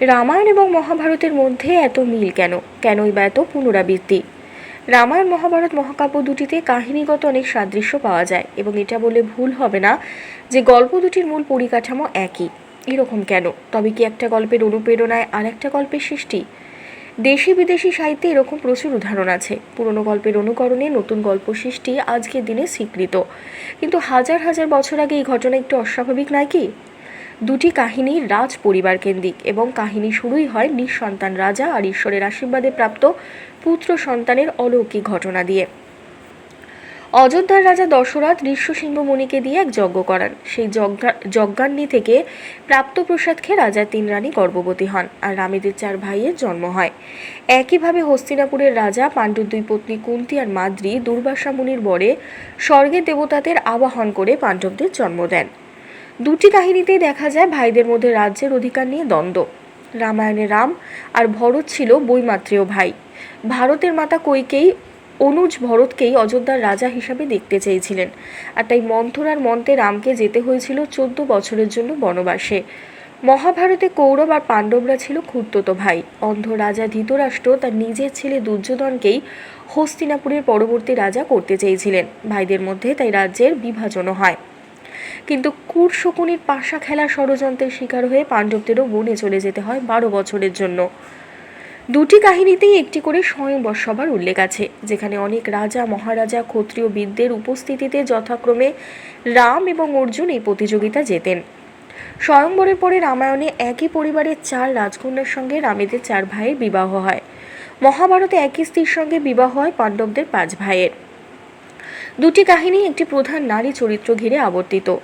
রামায়ণ এবং মহাভারতের মধ্যে এত মিল কেন? কেনই বা এত পুনরাবৃত্তি? রামায়ণ, মহাভারত, মহাকাব্য দুটিতে কাহিনীগত অনেক সাদৃশ্য পাওয়া যায় এবং এটা বলে ভুল হবে না যে গল্প দুটির মূল পরিকাঠামো একই। এরকম কেন? তবে কি একটা গল্পের অনুপ্রেরণায় আর একটা গল্পের সৃষ্টি? দেশি বিদেশি সাহিত্যে এরকম প্রচুর উদাহরণ আছে। পুরনো গল্পের অনুকরণে নতুন গল্প সৃষ্টি আজকের দিনে স্বীকৃত। কিন্তু হাজার হাজার বছর আগে এই ঘটনা একটু অস্বাভাবিক, নয় কি? দুটি কাহিনী রাজ পরিবার কেন্দ্রিক এবং কাহিনী শুরুই হয় নিঃসন্তান রাজা আর ঈশ্বরের আশীর্বাদে প্রাপ্ত পুত্র সন্তানের অলৌকিক ঘটনা দিয়ে। অযোধ্যার রাজা দশরথ ঋষ্যসিংহ মুনিকে দিয়ে এক যজ্ঞ করান। সেই যজ্ঞা যজ্ঞান্নি থেকে প্রাপ্ত প্রসাদ খেয়ে রাজার তিন রানী গর্ভবতী হন আর রামেদের চার ভাইয়ের জন্ম হয়। একইভাবে হস্তিনাপুরের রাজা পাণ্ডুর দুই পত্নী কুন্তি আর মাদ্রি দুর্বাসা মুনির বরে স্বর্গের দেবতাদের আবাহন করে পাণ্ডবদের জন্ম দেন। দুটি কাহিনীতেই দেখা যায় ভাইদের মধ্যে রাজ্যের অধিকার নিয়ে দ্বন্দ্ব। রামায়ণে রাম আর ভরত ছিল বৈমাত্রেয় ভাই। ভারতের মাতা কৈকেয়ী অনুজ ভরতকেই অযোধ্যার রাজা হিসাবে দেখতে চেয়েছিলেন। আর তাই মন্থরার মন্তে রামকে যেতে হয়েছিল চোদ্দ বছরের জন্য বনবাসে। মহাভারতে কৌরব আর পাণ্ডবরা ছিল খুঁড়তো ভাই। অন্ধ রাজা ধৃতরাষ্ট্র তার নিজের ছেলে দুর্যোধনকেই হস্তিনাপুরের পরবর্তী রাজা করতে চেয়েছিলেন। ভাইদের মধ্যে তাই রাজ্যের বিভাজনও হয়। কিন্তু কুর শকুনির পাশা খেলা ষড়যন্ত্রের শিকার হয়ে পাণ্ডবদেরও বনে চলে যেতে হয় বারো বছরের জন্য। দুটি কাহিনীতেই একটি করে স্বয়ংবর সভার উল্লেখ আছে, যেখানে অনেক রাজা, মহারাজা, ক্ষত্রিয় বিদদের উপস্থিতিতে যথাক্রমে রাম এবং অর্জুন এই প্রতিযোগিতা জেতেন। স্বয়ংবরের পরে রামায়ণে একই পরিবারের চার রাজকন্যার সঙ্গে রামেদের চার ভাইয়ের বিবাহ হয়। মহাভারতে একই স্ত্রীর সঙ্গে বিবাহ হয় পাণ্ডবদের পাঁচ ভাইয়ের। দুটি কাহিনী একটি প্রধান নারী চরিত্র ঘিরে আবর্তিত।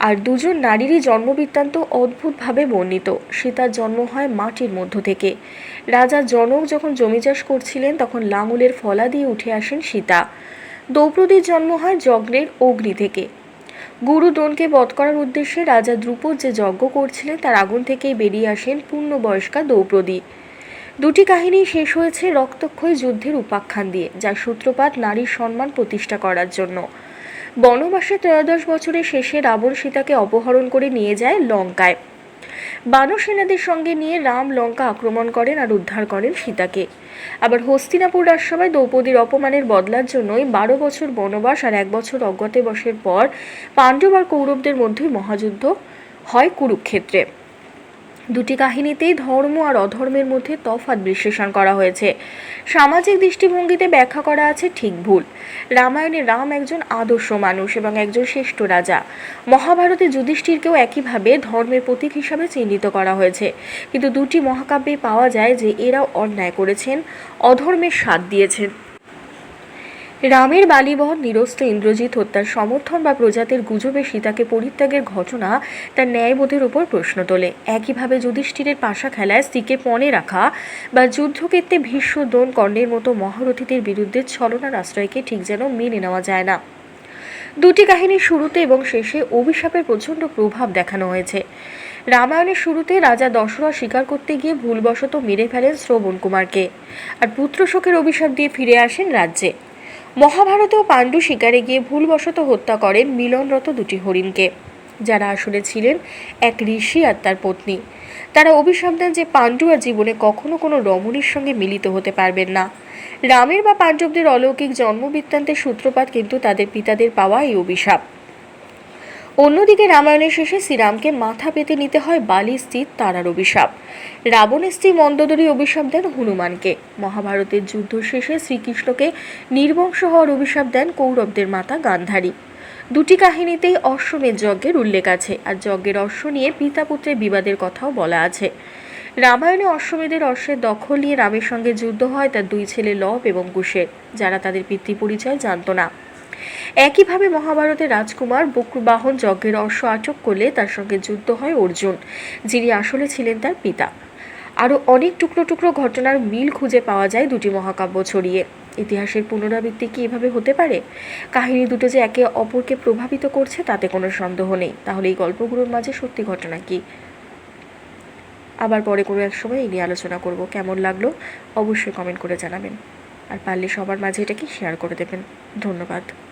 আর দুজন নারীরই জন্মবৃত্তান্ত অদ্ভুতভাবে বর্ণিত। সীতার জন্ম হয় মাটির মধ্য থেকে। রাজা জনক যখন জমি চাষ করছিলেন, তখন লাঙলের ফলা দিয়ে উঠে আসেন সীতা। দ্রৌপদীর জন্ম হয় যজ্ঞের অগ্নি থেকে। গুরু দ্রোণকে বধ করার উদ্দেশ্যে রাজা দ্রুপদ যে যজ্ঞ করছিলেন, তার আগুন থেকেই বেরিয়ে আসেন পূর্ণবয়স্কা দ্রৌপদী। দুটি কাহিনী শেষ হয়েছে রক্তক্ষয়ী যুদ্ধের উপাখ্যান দিয়ে, যার সূত্রপাত নারীর সম্মান প্রতিষ্ঠা করার জন্য। বনবাসে ত্রয়োদশ বছরের শেষে রাবণ সীতাকে অপহরণ করে নিয়ে যায় লঙ্কায়। বানর সেনাদের সঙ্গে নিয়ে রাম লঙ্কা আক্রমণ করেন আর উদ্ধার করেন সীতাকে। আবার হস্তিনাপুর রাজসভায় দ্রৌপদীর অপমানের বদলার জন্যই বারো বছর বনবাস আর এক বছর অজ্ঞাতবাসের পর পাণ্ডব আর কৌরবদের মধ্যে মহাযুদ্ধ হয় কুরুক্ষেত্রে। দুটি কাহিনীতেই ধর্ম আর অধর্মের মধ্যে তফাৎ বিশ্লেষণ করা হয়েছে। সামাজিক দৃষ্টিভঙ্গিতে ব্যাখ্যা করা আছে ঠিক ভুল। রামায়ণে রাম একজন আদর্শ মানুষ এবং একজন শ্রেষ্ঠ রাজা। মহাভারতে যুধিষ্ঠিরকেও একইভাবে ধর্মের প্রতীক হিসাবে চিহ্নিত করা হয়েছে। কিন্তু দুটি মহাকাব্যে পাওয়া যায় যে এরাও অন্যায় করেছেন, অধর্মের স্বাদ দিয়েছেন। রামের বালিবহন নিরস্ত ইন্দ্রজিৎ হত্যার সমর্থন বা প্রজাতির গুজবে সীতাকে পরিত্যাগের ঘটনা তার ন্যায়বোধের উপর প্রশ্ন তোলে। একইভাবে যুধিষ্ঠিরের পাশা খেলায় স্ত্রীকে পণে রাখা বা যুদ্ধক্ষেত্রে ভীষ্ম দোন কর্ণের মতো মহারথীদের বিরুদ্ধে ছলনার আশ্রয়কে ঠিক যেন মেনে নেওয়া যায় না। দুটি কাহিনীর শুরুতে এবং শেষে অভিশাপের প্রচণ্ড প্রভাব দেখানো হয়েছে। রামায়ণের শুরুতে রাজা দশরথ স্বীকার করতে গিয়ে ভুলবশত মেরে ফেলেন শ্রবণ কুমারকে। আর পুত্র শোকের অভিশাপ দিয়ে ফিরে আসেন রাজ্যে। মহাভারতেও পাণ্ডু শিকারে গিয়ে ভুলবশত হত্যা করেন মিলনরত দুটি হরিণকে। যারা আসলে ছিলেন এক ঋষি আর তার পত্নী। তারা অভিশাপ দেন যে পাণ্ডু আর জীবনে কখনো কোনো রমণীর সঙ্গে মিলিত হতে পারবেন না। রামের বা পাণ্ডবদের অলৌকিক জন্মবৃত্তান্তের সূত্রপাত কিন্তু তাদের পিতাদের পাওয়া এই অভিশাপ। অন্যদিকে রামায়ণের শেষে শ্রীরামকে মাথা পেতে নিতে হয় বালি স্থিত তারার অভিশাপ। রাবণের স্ত্রী মন্দোদরী অভিশাপ দেন হনুমানকে। মহাভারতের যুদ্ধ শেষে শ্রীকৃষ্ণকে নির্বংশ হওয়ার অভিশাপ দেন কৌরবদের মাতা গান্ধারী। দুটি কাহিনীতেই অশ্বমেধ যজ্ঞের উল্লেখ আছে, আর যজ্ঞের অশ্ব নিয়ে পিতা পুত্রের বিবাদের কথাও বলা আছে। রামায়ণে অশ্বমেধের অশ্বের দখল নিয়ে রামের সঙ্গে যুদ্ধ হয় তার দুই ছেলে লব এবং কুশের, যারা তাদের পিতৃ পরিচয় জানত না। একইভাবে মহাভারতে রাজকুমার বক্রবাহন যজ্ঞের অশ্ব আটক করলে তার সঙ্গে যুদ্ধ হয় অর্জুন, যিনি আসলে ছিলেন তার পিতা। আরও অনেক টুকরো টুকরো ঘটনার মিল খুঁজে পাওয়া যায় দুটি মহাকাব্য ছড়িয়ে। ইতিহাসের পুনরাবৃত্তি কি এভাবে হতে পারে? কাহিনী দুটো যে একে অপরকে প্রভাবিত করছে তাতে কোনো সন্দেহ নেই। তাহলে এই গল্পগুলোর মাঝে সত্যি ঘটনা কি? আবার পরে কোনো এক সময় এই নিয়ে আলোচনা করব। কেমন লাগল অবশ্যই কমেন্ট করে জানাবেন। আর পারলে সবার মাঝে এটাকে শেয়ার করে দেবেন। ধন্যবাদ।